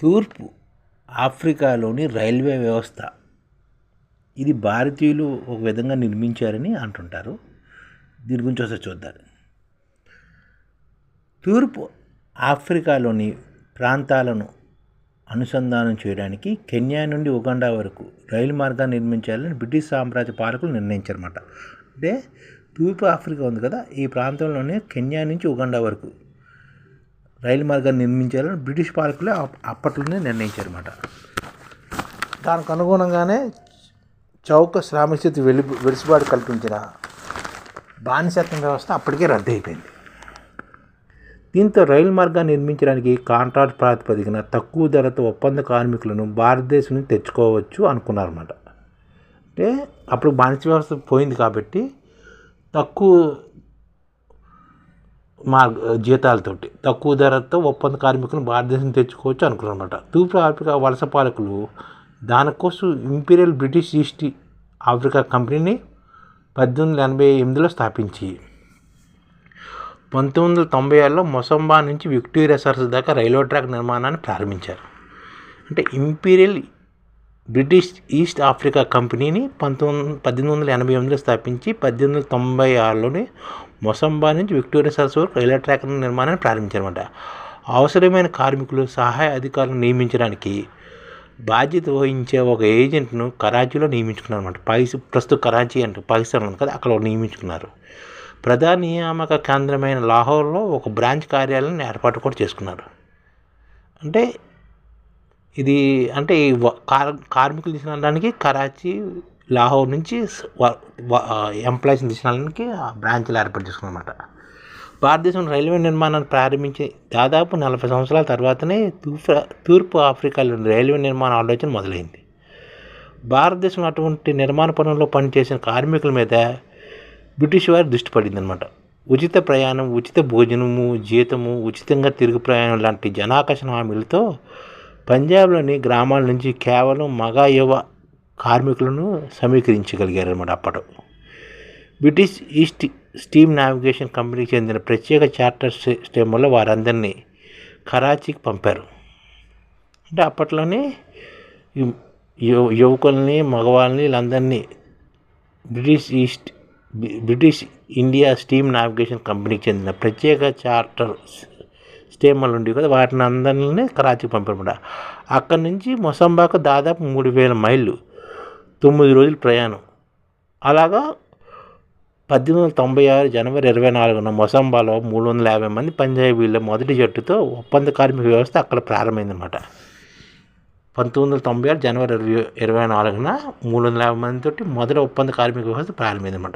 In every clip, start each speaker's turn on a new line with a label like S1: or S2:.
S1: తూర్పు ఆఫ్రికాలోని రైల్వే వ్యవస్థ. ఇది భారతీయులు ఒక విధంగా నిర్మించారని అంటుంటారు. దీని గురించి ఒకసారి చూద్దాం. తూర్పు ఆఫ్రికాలోని ప్రాంతాలను అనుసంధానం చేయడానికి కెన్యా నుండి ఉగాండా వరకు రైలు మార్గాన్ని నిర్మించాలని బ్రిటిష్ సామ్రాజ్య పాలకులు నిర్ణయించారన్నమాట. అంటే తూర్పు ఆఫ్రికా ఉంది కదా ఈ ప్రాంతంలోనే కెన్యా నుంచి ఉగాండా వరకు రైలు మార్గాన్ని నిర్మించాలని బ్రిటిష్ పాలకులే అప్- అప్పట్లోనే నిర్ణయించారన్నమాట. దానికి అనుగుణంగానే చౌక శ్రామస్థితి వెలి వెలుసుబాటు కల్పించిన బానిసత్వం వ్యవస్థ అప్పటికే రద్దు అయిపోయింది దీంతో రైలు మార్గాన్ని నిర్మించడానికి కాంట్రాక్ట్ ప్రాతిపదికన తక్కువ ధరతో ఒప్పంద కార్మికులను భారతదేశం నుంచి తెచ్చుకోవచ్చు అనుకున్నారన్నమాట. అంటే అప్పుడు బానిస వ్యవస్థ పోయింది కాబట్టి తక్కువ మార్గ జీతాలతోటి. తక్కువ ధరతో ఒప్పంద కార్మికులను భారతదేశం తెచ్చుకోవచ్చు అనుకున్నమాట తూర్పు ఆఫ్రికా వలస పాలకులు దానికోసం ఇంపీరియల్ బ్రిటిష్ ఈస్ట్ ఆఫ్రికా కంపెనీని పద్దెనిమిది వందల ఎనభై ఎనిమిదిలో స్థాపించి పంతొమ్మిది వందల తొంభై ఆరులో మొసంబా నుంచి విక్టోరియా సరస్సు దాకా రైల్వే ట్రాక్ నిర్మాణాన్ని ప్రారంభించారు. అంటే ఇంపీరియల్ బ్రిటిష్ ఈస్ట్ ఆఫ్రికా కంపెనీని పంతొమ్మిది పద్దెనిమిది వందల ఎనభై ఎనిమిదిలో స్థాపించి పద్దెనిమిది వందల తొంభై ఆరులోనే మొసంబా నుంచి విక్టోరియా సరస్సు వరకు రైల్వే ట్రాక్ నిర్మాణాన్ని ప్రారంభించారన్నమాట. అవసరమైన కార్మికులు సహాయ అధికారులను నియమించడానికి బాధ్యత వహించే ఒక ఏజెంట్ను కరాచీలో నియమించుకున్నారు అనమాట పాకిస్ ప్రస్తుత కరాచీ అంటే పాకిస్తాన్ ఉంది కదా అక్కడ నియమించుకున్నారు. ప్రధాన నియామక కేంద్రమైన లాహోర్లో ఒక బ్రాంచ్ కార్యాలయాన్ని ఏర్పాటు కూడా చేసుకున్నారు. అంటే ఇది అంటే ఈ కార్ కార్మికులు తీసుకురావడానికి కరాచీ లాహోర్ నుంచి ఎంప్లాయీస్ని తీసుకురావడానికి ఆ బ్రాంచ్లు ఏర్పాటు చేసుకున్నమాట. భారతదేశం రైల్వే నిర్మాణాన్ని ప్రారంభించి దాదాపు నలభై సంవత్సరాల తర్వాతనే తూర్పు తూర్పు ఆఫ్రికాలో రైల్వే నిర్మాణ ఆలోచన మొదలైంది. భారతదేశం అటువంటి నిర్మాణ పనుల్లో పనిచేసిన కార్మికుల మీద బ్రిటిష్ వారి దృష్టి పడింది అనమాట ఉచిత ప్రయాణం ఉచిత భోజనము జీతము ఉచితంగా తిరుగు ప్రయాణం లాంటి జనాకర్షణ హామీలతో పంజాబ్లోని గ్రామాల నుంచి కేవలం మగ యువ కార్మికులను సమీకరించగలిగారు అనమాట అప్పటి బ్రిటిష్ ఈస్ట్ స్టీమ్ నావిగేషన్ కంపెనీకి చెందిన ప్రత్యేక చార్టర్ సిస్టమ్ వల్ల వారందరినీ కరాచీకి పంపారు. అంటే అప్పట్లోనే యువకుల్ని మగవాళ్ళని వీళ్ళందరినీ British east British India steam navigation కంపెనీకి చెందిన ప్రత్యేక చార్టర్ స్టీమర్లు ఉండేవి కదా వాటిని అందరినీ కరాచీకి పంపారన్నమాట అక్కడి నుంచి మొసంబాకు దాదాపు మూడు వేల మైళ్ళు తొమ్మిది రోజులు ప్రయాణం. అలాగా పద్దెనిమిది వందల తొంభై ఆరు జనవరి ఇరవై నాలుగున మొసంబాలో మూడు వందల యాభై మంది పంజాబీల మొదటి జట్టుతో ఒప్పంద కార్మిక వ్యవస్థ అక్కడ ప్రారంభమైందన్నమాట. పంతొమ్మిది వందల తొంభై ఆరు జనవరి ఇరవై ఇరవై నాలుగున మూడు వందల యాభై మందితోటి మొదటి ఒప్పంద కార్మిక వ్యవస్థ ప్రారంభమైందన్నమాట.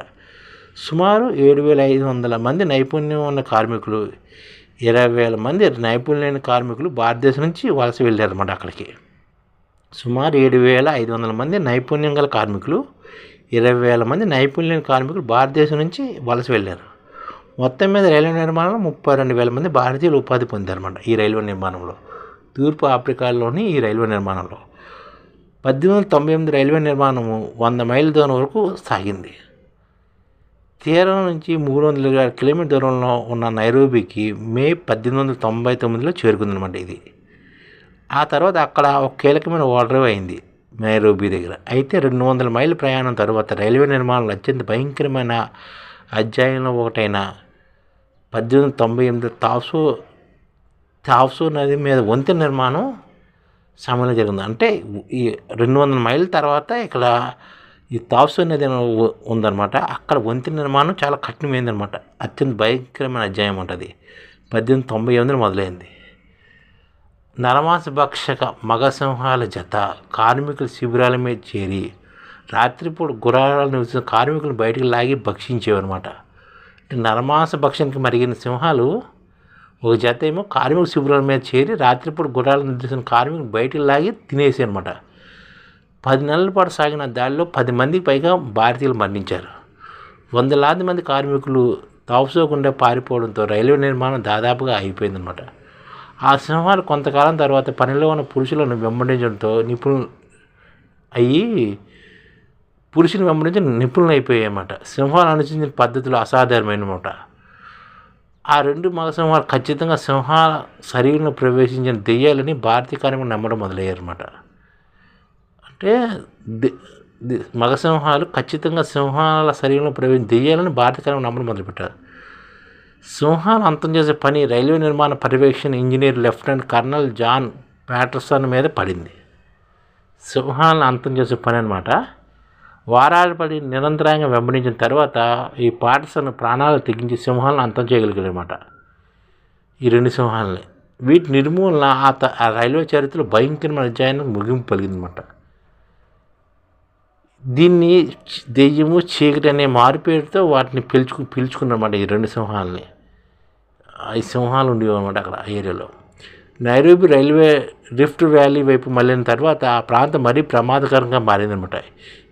S1: సుమారు ఏడు వేల ఐదు వందల మంది నైపుణ్యం ఉన్న కార్మికులు ఇరవై వేల మంది నైపుణ్యం కార్మికులు భారతదేశం నుంచి వలస వెళ్ళారన్నమాట అక్కడికి. సుమారు ఏడు వేల ఐదు వందల మంది నైపుణ్యం గల కార్మికులు ఇరవై వేల మంది నైపుణ్యం కార్మికులు భారతదేశం నుంచి వలస వెళ్ళారు. మొత్తం మీద రైల్వే నిర్మాణంలో ముప్పై రెండు వేల మంది భారతీయులు ఉపాధి పొందారన్నమాట ఈ రైల్వే నిర్మాణంలో. తూర్పు ఆఫ్రికాలోని ఈ రైల్వే నిర్మాణంలో. పద్దెనిమిది వందల తొంభై ఎనిమిది రైల్వే నిర్మాణము వంద మైళ్ళ దూరం వరకు సాగింది. తీరం నుంచి మూడు వందల ఇరవై ఆరు కిలోమీటర్ దూరంలో ఉన్న నైరోబీకి మే పద్దెనిమిది వందల తొంభై తొమ్మిదిలో చేరుకుందనమాట ఇది. ఆ తర్వాత అక్కడ ఒక కీలకమైన ఓడరేవ్ అయింది నైరోబీ దగ్గర. అయితే రెండు వందల మైళ్ళ ప్రయాణం తర్వాత రైల్వే నిర్మాణంలో అత్యంత భయంకరమైన అధ్యాయంలో ఒకటైన పద్దెనిమిది వందల తొంభై ఎనిమిది తాసు తాసు నది మీద వంతెన నిర్మాణం సమయంలో జరిగింది. అంటే ఈ రెండు వందల మైళ్ళ తర్వాత ఇక్కడ ఈ తాప్సో అనేది ఉందన్నమాట. అక్కడ వంతెన నిర్మాణం చాలా కఠినమైందనమాట అత్యంత భయంకరమైన అధ్యాయం ఉంటుంది పద్దెనిమిది తొంభై ఎనిమిదిలో మొదలైంది. నరమాంస భక్షక మగ సింహాల జత కార్మికుల శిబిరాల మీద చేరి రాత్రిపూట గుర్రాలు నివసిన కార్మికులను బయటికి లాగి భక్షించేవన్నమాట. నరమాంస భక్షణకి మరిగిన సింహాలు ఒక జత ఏమో కార్మిక శిబిరాల మీద చేరి రాత్రిపూట గురాలు నివసించిన కార్మికులు బయటకు లాగి తినేసి అనమాట పది నెలల పాటు సాగిన దాడిలో పది మందికి పైగా భారతీయులు మరణించారు. వందలాది మంది కార్మికులు తాపుసోకుండా పారిపోవడంతో రైల్వే నిర్మాణం దాదాపుగా అయిపోయిందనమాట ఆ సింహాలు కొంతకాలం తర్వాత పనిలో ఉన్న పురుషులను వెంబడించడంతో నిపుణులు అయ్యి పురుషుని వెంబడించి నిపుణులు అయిపోయాయన్నమాట సింహాలు అనుసరించిన పద్ధతులు అసాధారణమైనమాట ఆ రెండు మగ సింహాలు ఖచ్చితంగా సింహాల శరీరంలో ప్రవేశించిన దెయ్యాలని భారతీయ కార్మికులు నమ్మడం మొదలయ్యారన్నమాట. అంటే మగ సింహాలు ఖచ్చితంగా సింహాల శరీరంలో ప్రవేశం దెయ్యాలని భారతీయ నమ్మడం మొదలుపెట్టారు. సింహాలు అంతం చేసే పని రైల్వే నిర్మాణ పర్యవేక్షణ engineer lieutenant colonel John Patterson మీద పడింది. సింహాలను అంతం చేసే పని అనమాట వారాలు పడి నిరంతరంగా వెంబడించిన తర్వాత ఈ పాటసన్ ప్రాణాలు తెగించి సింహాలను అంతం చేయగలిగారన్నమాట ఈ రెండు సింహాలని. వీటి నిర్మూలన ఆ త- రైల్వే చరిత్రలో భయంకరమైన అధ్యాయానికి ముగింపు పలిగిందన్నమాట దీన్ని దెయ్యము చీకటి అనే మారుపేరుతో వాటిని పిలుచుకు పిలుచుకున్నమాట ఈ రెండు సింహాలని. ఐదు సింహాలు ఉండేవి అనమాట అక్కడ ఆ ఏరియాలో. నైరోబి రైల్వే రిఫ్ట్ వ్యాలీ వైపు మళ్ళిన తర్వాత ఆ ప్రాంతం మరీ ప్రమాదకరంగా మారిందనమాట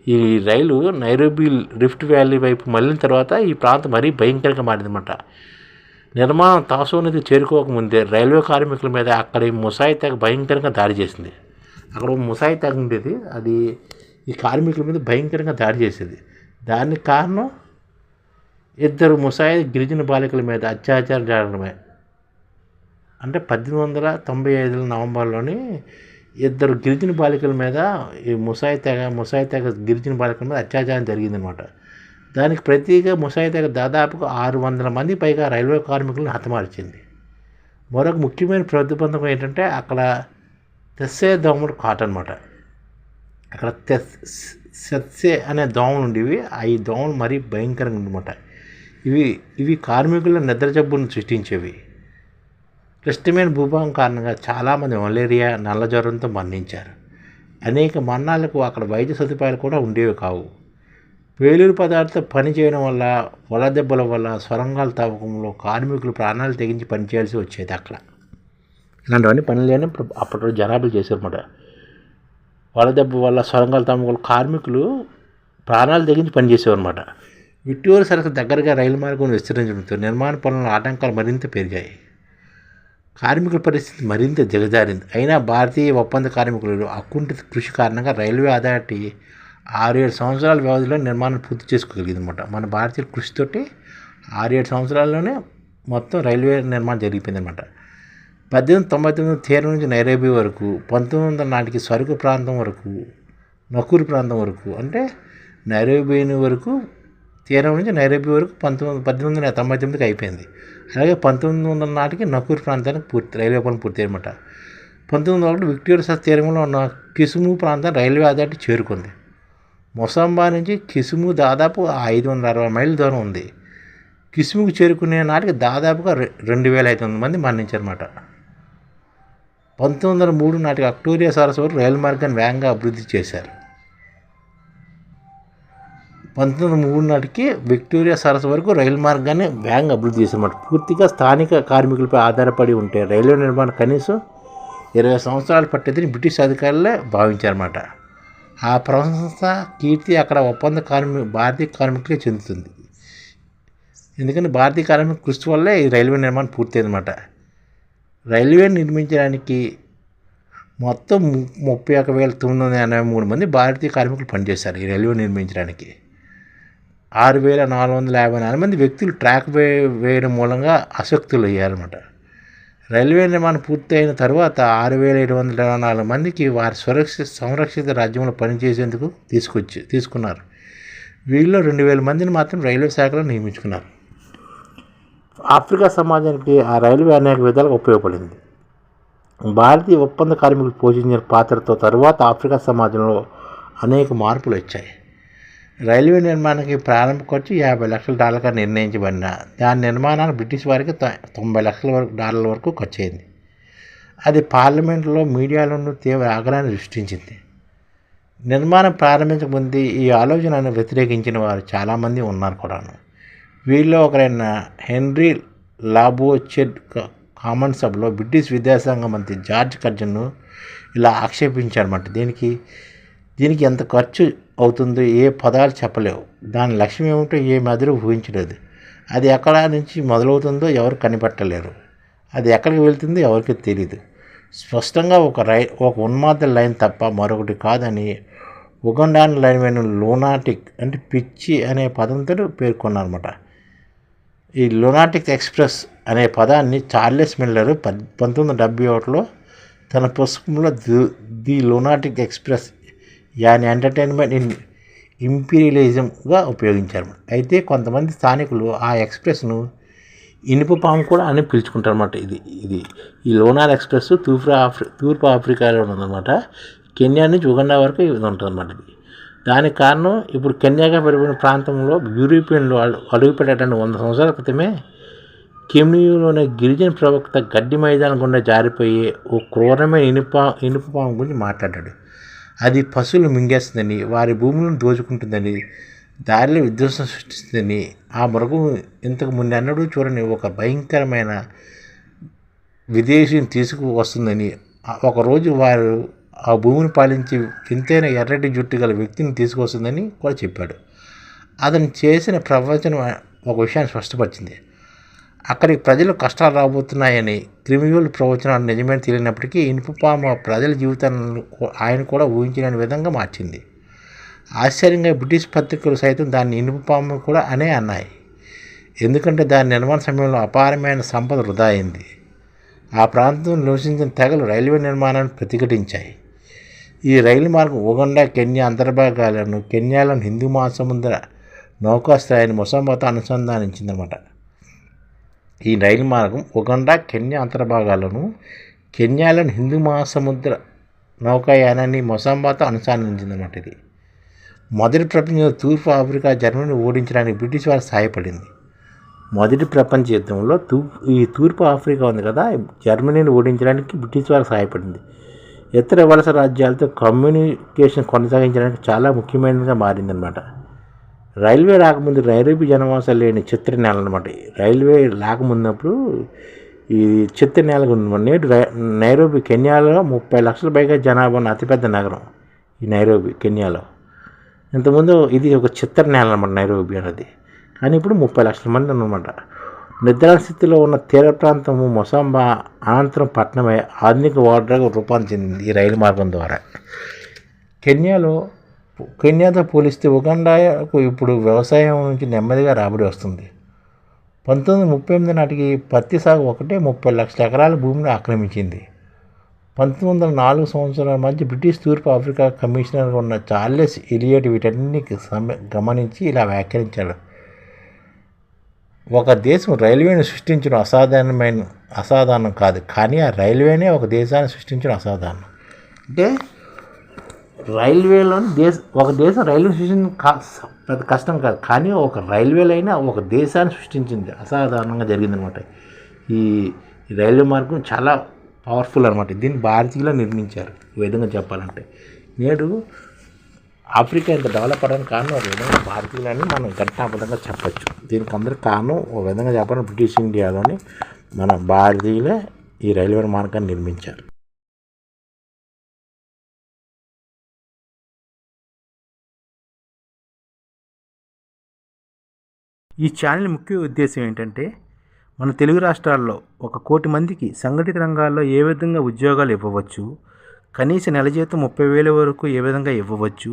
S1: ఈ రైలు నైరోబి రిఫ్ట్ వ్యాలీ వైపు మళ్ళిన తర్వాత ఈ ప్రాంతం మరీ భయంకరంగా మారిందనమాట నిర్మాణం తాసోనది చేరుకోకముందే రైల్వే కార్మికుల మీద అక్కడ ఈ ముసాయి తెగ భయంకరంగా దాడి చేసింది. అక్కడ ఒక ముసాయి తెగ ఉండేది అది ఈ కార్మికుల మీద భయంకరంగా దాడి చేసేది. దానికి కారణం ఇద్దరు ముసాయి గిరిజన బాలికల మీద అత్యాచారం జరగడమే. అంటే పద్దెనిమిది వందల తొంభై ఐదు నవంబర్లోని ఇద్దరు గిరిజన బాలికల మీద ఈ ముసాయి తెగ ముసాయి తెగ గిరిజన బాలికల మీద అత్యాచారం జరిగిందనమాట. దానికి ప్రతిగా ముసాయి తెగ దాదాపుగా ఆరు వందల మంది పైగా రైల్వే కార్మికులను హతమార్చింది. మరొక ముఖ్యమైన ప్రతిబంధకం ఏంటంటే అక్కడ తెస్సే దోమడు కాట్ అనమాట అక్కడ తెస్ సెత్సే అనే దోమలు ఉండేవి. ఆ ఈ దోమలు మరీ భయంకరంగా ఉండమాట ఇవి ఇవి కార్మికుల నిద్ర జబ్బును సృష్టించేవి. క్లిష్టమైన భూభాగం కారణంగా చాలామంది మలేరియా నల్ల జ్వరంతో మరణించారు. అనేక మరణాలకు అక్కడ వైద్య సదుపాయాలు కూడా ఉండేవి కావు. వేలూరు పదార్థం పని చేయడం వల్ల వల దెబ్బల వల్ల సొరంగాల తవ్వకంలో కార్మికులు ప్రాణాలు తెగించి పనిచేయాల్సి వచ్చేది అక్కడ. ఇలాంటివన్నీ పనులు లేని అప్పట్లో జనాభాలు చేశారన్నమాట. వడదెబ్బ వల్ల సొరంగాలు తమ్ముకులు కార్మికులు ప్రాణాలు తెగించి పనిచేసేవారన్నమాట. విట్టూరు సరస్సు దగ్గరగా రైలు మార్గం విస్తరించడంతో నిర్మాణ పనుల ఆటంకాలు మరింత పెరిగాయి. కార్మికుల పరిస్థితి మరింత దిగజారింది. అయినా భారతీయ ఒప్పంద కార్మికులు అకుంఠిత కృషి కారణంగా రైల్వే అథారిటీ ఆరు ఏడు సంవత్సరాల వ్యవధిలో నిర్మాణం పూర్తి చేసుకోగలిగింది అనమాట మన భారతీయుల కృషితోటి ఆరు ఏడు సంవత్సరాల్లోనే మొత్తం రైల్వే నిర్మాణం జరిగిపోయింది అనమాట పద్దెనిమిది తొంభై తొమ్మిది తీరం నుంచి నైరోబీ వరకు పంతొమ్మిది వందల నాటికి సరుకు ప్రాంతం వరకు నకూరు ప్రాంతం వరకు అంటే నైరోబీని వరకు తీరం నుంచి నైరోబీ వరకు పంతొమ్మిది పద్దెనిమిది వందల తొంభై తొమ్మిదికి అయిపోయింది. అలాగే పంతొమ్మిది వందల నాటికి నకూరు ప్రాంతానికి పూర్తి రైల్వే పనులు పూర్తి అనమాట పంతొమ్మిది వందల ఒకటి విక్టోరియా తీరంలో ఉన్న కిసుము ప్రాంతం రైల్వే అథారిటీ చేరుకుంది. మొసంబా నుంచి కిసుము దాదాపు ఐదు వందల అరవై మైళ్ళ దూరం ఉంది. కిసుముకు చేరుకునే నాటికి దాదాపుగా రెండు వేల ఐదు వందల మంది మరణించారన్నమాట. పంతొమ్మిది వందల మూడు నాటికి అక్టోరియా సరస్సు వరకు రైలు మార్గాన్ని వేగంగా అభివృద్ధి చేశారు. పంతొమ్మిది వందల మూడు నాటికి విక్టోరియా సరస్సు వరకు రైలు మార్గాన్ని వేగంగా అభివృద్ధి చేశారన్నమాట. పూర్తిగా స్థానిక కార్మికులపై ఆధారపడి ఉంటే రైల్వే నిర్మాణం కనీసం ఇరవై సంవత్సరాలు పట్టేదని బ్రిటిష్ అధికారులే భావించారన్నమాట. ఆ ప్రశంస కీర్తి అక్కడ ఒప్పంద కార్మి భారతీయ కార్మికులకే చెందుతుంది. ఎందుకంటే భారతీయ కార్మిక కృషి వల్లే ఈ రైల్వే నిర్మాణం పూర్తయిందన్నమాట. రైల్వే నిర్మించడానికి మొత్తం ము- ముప్పై ఒక వేల తొమ్మిది వందల ఎనభై మూడు మంది భారతీయ కార్మికులు పనిచేశారు ఈ రైల్వే నిర్మించడానికి. ఆరు వేల నాలుగు వందల యాభై నాలుగు మంది వ్యక్తులు ట్రాక్ వే వేయడం మూలంగా అసక్తులు అయ్యారన్నమాట రైల్వే నిర్మాణం పూర్తయిన తర్వాత ఆరు వేల ఏడు వందల ఇరవై నాలుగు మందికి వారి సురక్షిత సంరక్షిత రాజ్యంలో పనిచేసేందుకు తీసుకొచ్చి తీసుకున్నారు. వీళ్ళలో రెండు వేల మందిని మాత్రం రైల్వే శాఖలో నియమించుకున్నారు. ఆఫ్రికా సమాజానికి ఆ రైల్వే అనేక విధాలుగా ఉపయోగపడింది. భారతీయ ఒప్పంద కార్మికులు పోషించిన పాత్రతో తరువాత ఆఫ్రికా సమాజంలో అనేక మార్పులు వచ్చాయి. రైల్వే నిర్మాణానికి ప్రారంభ ఖర్చు యాభై లక్షల డాలర్గా నిర్ణయించబడిన దాని నిర్మాణానికి బ్రిటిష్ వారికి తొంభై లక్షల వరకు డాలర్ల వరకు ఖర్చు అయింది అది పార్లమెంట్లో మీడియాలోనూ తీవ్ర ఆగ్రహాన్ని సృష్టించింది. నిర్మాణం ప్రారంభించక ముందు ఈ ఆలోచనను వ్యతిరేకించిన వారు చాలామంది ఉన్నారు కూడాను. వీళ్ళు ఒకరైన హెన్రీ లాబోచెడ్ కామన్ సభలో బ్రిటిష్ విదేశాంగ మంత్రి జార్జ్ కర్జన్ను ఇలా ఆక్షేపించారన్నమాట. దీనికి దీనికి ఎంత ఖర్చు అవుతుందో ఏ పదాలు చెప్పలేవు. దాని లక్ష్యం ఏమిటో ఏ మాదిరి ఊహించలేదు. అది ఎక్కడ నుంచి మొదలవుతుందో ఎవరు కనిపెట్టలేరు. అది ఎక్కడికి వెళ్తుందో ఎవరికి తెలియదు స్పష్టంగా ఒక రై ఒక ఉన్మాద లైన్ తప్ప మరొకటి కాదని ఉగండాన్ లైన్ లూనాటిక్ అంటే పిచ్చి అనే పదంతో పేర్కొన్నారన్నమాట. ఈ లునాటిక్ ఎక్స్ప్రెస్ అనే పదాన్ని చార్లెస్ మిల్లర్ పంతొమ్మిది వందల డెబ్బై ఒకటిలో తన పుస్తకంలో the the lunatic express an entertainment in ఇంపీరియలిజంగా ఉపయోగించారు. అయితే కొంతమంది స్థానికులు ఆ ఎక్స్ప్రెస్ను ఇనుప పాము కూడా అని పిలుచుకుంటారు అనమాట ఇది ఇది ఈ లోనార్ ఎక్స్ప్రెస్ తూర్పు ఆఫ్రి తూర్పు ఆఫ్రికాలో ఉందన్నమాట. కెన్యా నుంచి ఉగండా వరకు ఇది ఉంటుందన్నమాట ఇది. దానికి కారణం ఇప్పుడు కెన్యాగా పెరిగిన ప్రాంతంలో యూరోపియన్లు అడుగుపెట్టడానికి వంద సంవత్సరాల క్రితమే కెమ్యూలోని గిరిజన ప్రవక్త గడ్డి మైదానం గుండా జారిపోయే ఓ క్రూరమైన ఇనుప ఇనుప పాము గురించి మాట్లాడాడు. అది పశువులు మింగేస్తుందని వారి భూములను దోచుకుంటుందని దారిలో విధ్వంసం సృష్టిస్తుందని ఆ మృగం ఇంతకు ముందెన్నడూ చూడని ఒక భయంకరమైన విదేశీని తీసుకువస్తుందని. ఒకరోజు వారు ఆ భూమిని పాలించి వింతైన ఎర్రటి జుట్టు గల వ్యక్తిని తీసుకొస్తుందని కూడా చెప్పాడు. అతను చేసిన ప్రవచనం ఒక విషయాన్ని స్పష్టపరిచింది. అక్కడికి ప్రజలు కష్టాలు రాబోతున్నాయని క్రిమినల్ ప్రవచనాలు నిజమే తెలియనప్పటికీ ఇనుపపాము ప్రజల జీవితాలను ఆయన కూడా ఊహించిన విధంగా మార్చింది. ఆశ్చర్యంగా బ్రిటిష్ పత్రికలు సైతం దాన్ని ఇనుపపాము కూడా అనే అన్నాయి. ఎందుకంటే దాని నిర్మాణ సమయంలో అపారమైన సంపద వృధా అయింది. ఆ ప్రాంతం నివసించిన తెగలు రైల్వే నిర్మాణాన్ని ప్రతిఘటించాయి. ఈ రైలు మార్గం ఉగండా కెన్యా అంతర్భాగాలను కెన్యాలను హిందూ మహాసముద్ర నౌకాశ్రయాన్ని మొసాంబాతో అనుసంధానించిందన్నమాట ఈ రైలు మార్గం ఉగండా కెన్యా అంతర్భాగాలను కెన్యాలను హిందూ మహాసముద్ర నౌకాయానాన్ని మొసాంబాతో అనుసంధానించిందన్నమాట ఇది. మొదటి ప్రపంచంలో తూర్పు ఆఫ్రికా జర్మనీ ఓడించడానికి బ్రిటిష్ వారు సహాయపడింది. మొదటి ప్రపంచ యుద్ధంలో తూ ఈ తూర్పు ఆఫ్రికా ఉంది కదా జర్మనీని ఓడించడానికి బ్రిటిష్ వారు సహాయపడింది. ఇతర వలస రాజ్యాలతో కమ్యూనికేషన్ కొనసాగించడానికి చాలా ముఖ్యమైనదిగా మారిందనమాట రైల్వే రాకముందు నైరోబి జనవాసం లేని చిత్ర నేల అనమాట రైల్వే రాకముందప్పుడు ఈ చిత్ర నేల నేడు నైరోబి కెన్యాలో ముప్పై లక్షల పైగా జనాభా ఉన్న అతిపెద్ద నగరం ఈ నైరోబి కెన్యాలో. ఇంతకుముందు ఇది ఒక చిత్ర నేల అనమాట నైరోబి అనేది. కానీ ఇప్పుడు ముప్పై లక్షల మంది అనమాట నిద్రా స్థితిలో ఉన్న తీర ప్రాంతము మొసాంబా అనంతరం పట్టణమే ఆధునిక వార్డుగా రూపాన్ని చెందింది ఈ రైలు మార్గం ద్వారా. కెన్యాలో కెన్యాతో పోలిస్తే ఉగండాకు ఇప్పుడు వ్యవసాయం నుంచి నెమ్మదిగా రాబడి వస్తుంది. పంతొమ్మిది ముప్పై ఎనిమిది నాటికి పత్తి సాగు ఒకటే ముప్పై లక్షల ఎకరాల భూమిని ఆక్రమించింది. పంతొమ్మిది వందల నాలుగు సంవత్సరాల మధ్య బ్రిటిష్ తూర్పు ఆఫ్రికా కమిషనర్గా ఉన్న చార్లెస్ ఇలియట్ వీటన్నిటిని గమనించి ఇలా వ్యాఖ్యానించాడు. ఒక దేశం రైల్వేని సృష్టించడం అసాధారణమైన అసాధారణం కాదు కానీ ఆ రైల్వేనే ఒక దేశాన్ని సృష్టించడం అసాధారణం. అంటే రైల్వేలో దేశ ఒక దేశం రైల్వే సృష్టించడం పెద్ద కష్టం కాదు కానీ ఒక రైల్వేలైనా ఒక దేశాన్ని సృష్టించింది. అసాధారణంగా జరిగిందనమాట. ఈ రైల్వే మార్గం చాలా పవర్ఫుల్ అనమాట. దీన్ని భారతీయులు నిర్మించారు. ఈ విధంగా చెప్పాలంటే నేడు ఆఫ్రికా ఇంత డెవలప్ అవడానికి కారణం ఒక విధంగా భారతీయులని మనం ఘటనాపదంగా చెప్పచ్చు. దీనికి అందరికి కారణం ఒక విధంగా చెప్పాలి బ్రిటిష్ ఇండియాలోని మన భారతీయులే ఈ రైల్వే మార్గాన్ని నిర్మించారు.
S2: ఈ ఛానల్ ముఖ్య ఉద్దేశం ఏంటంటే మన తెలుగు రాష్ట్రాల్లో ఒక కోటి మందికి సంఘటిత రంగాల్లో ఏ విధంగా ఉద్యోగాలు ఇవ్వవచ్చు కనీస నెల జీతం ముప్పై వేల వరకు ఏ విధంగా ఇవ్వవచ్చు